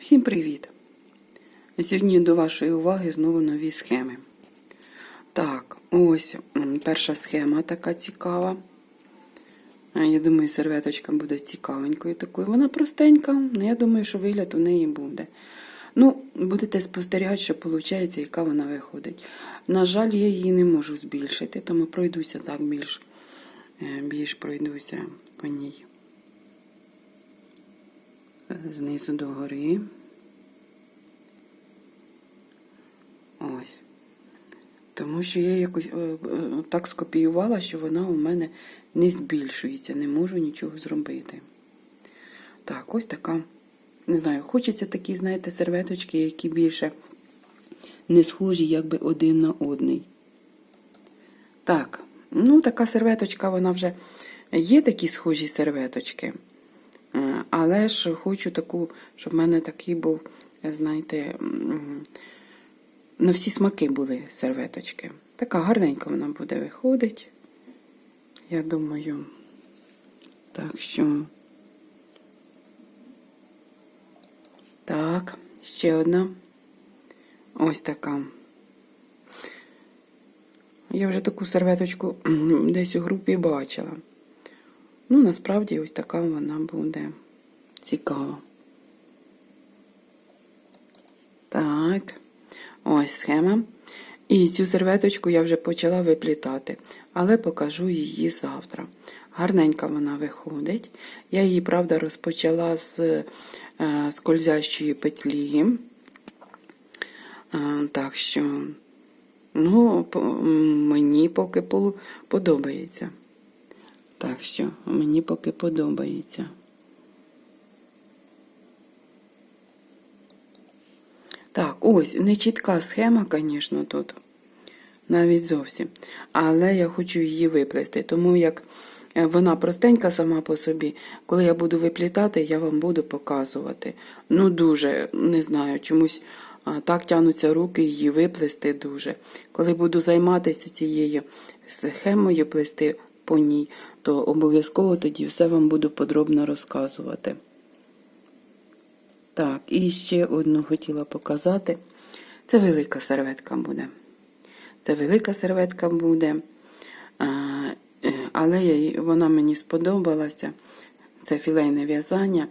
Всім привіт! Сьогодні до вашої уваги знову нові схеми. Так, ось перша схема така цікава. Я думаю, серветочка буде цікавенькою такою. Вона простенька, але я думаю, що вигляд у неї буде. Ну, будете спостерігати, що виходить, яка вона виходить. На жаль, я її не можу збільшити, тому пройдуся так більш, е, більш пройдуся по ній. Знизу до гори. Ось. Тому що я якось е, е, так скопіювала, що вона у мене не збільшується, не можу нічого зробити. Так, ось така. Не знаю, хочеться такі, знаєте, серветочки, які більше не схожі, якби один на одний. Так, ну така серветочка, вона вже є такі схожі серветочки. Е, Але ж хочу таку, щоб в мене такий був, е, знаєте, на всі смаки були серветочки. Така гарненька вона буде виходить. Я думаю. Так що. Так, ще одна. Ось така. Я вже таку серветочку десь у групі бачила. Ну, насправді, ось така вона буде цікава. Так, ось схема. І цю серветочку я вже почала виплітати, але покажу її завтра. Гарненька вона виходить. Я її, правда, розпочала з е, скользящої петлі. Е, так що, ну, мені поки подобається. Так що, мені поки подобається. Так, ось, не чітка схема, звісно, тут. Навіть зовсім. Але я хочу її виплести. Тому як е, вона простенька сама по собі, коли я буду виплітати, я вам буду показувати. Ну, дуже, не знаю, чомусь так тянуться руки її виплести дуже. Коли буду займатися цією схемою, плести по ній, то обов'язково тоді все вам буду подробно розказувати. Так, і ще одну хотіла показати. Це велика серветка буде. Це велика серветка буде. Е, Але вона мені сподобалася. Це філейне в'язання,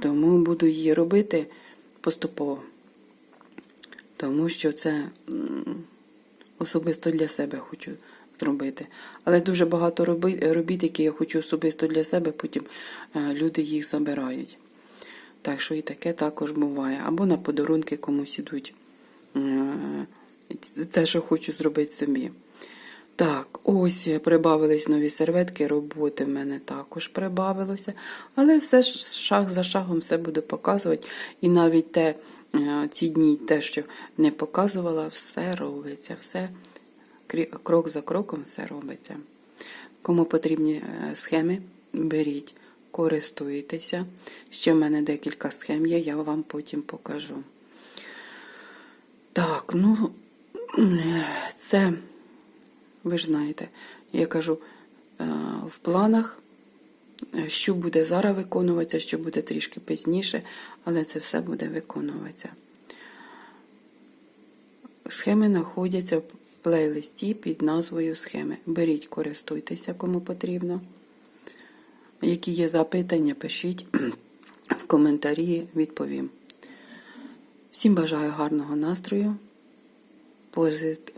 тому буду її робити поступово. Тому що це особисто для себе хочу зробити. Але дуже багато робіт, які я хочу особисто для себе, потім е, люди їх забирають. Так що і таке також буває. Або на подарунки комусь ідуть. Е, Це, що хочу зробити собі. Так, ось прибавились нові серветки, роботи в мене також прибавилося. Але все ж шаг за шагом все буду показувати. І навіть те, е, ці дні, те, що не показувала, все робиться. Все крок за кроком все робиться. Кому потрібні е, схеми, беріть, користуйтеся. Ще в мене декілька схем є, я вам потім покажу. Так, ну, е, це, ви ж знаєте, я кажу, е, в планах, що буде зараз виконуватися, що буде трішки пізніше, але це все буде виконуватися. Схеми знаходяться плейлисті під назвою схеми. Беріть, користуйтеся, кому потрібно. Які є запитання, пишіть в коментарі, відповім. Всім бажаю гарного настрою,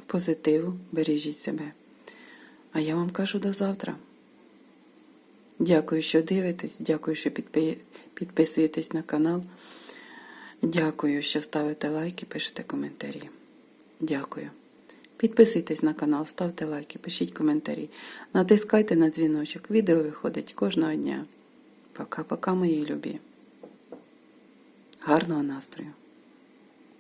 позитиву, бережіть себе. А я вам кажу до завтра. Дякую, що дивитесь, дякую, що підписуєтесь на канал. Дякую, що ставите лайки, пишете коментарі. Дякую. Підписуйтесь на канал, ставте лайки, пишіть коментарі, натискайте на дзвіночок. Відео виходить кожного дня. Пока-пока, мої любі. Гарного настрою!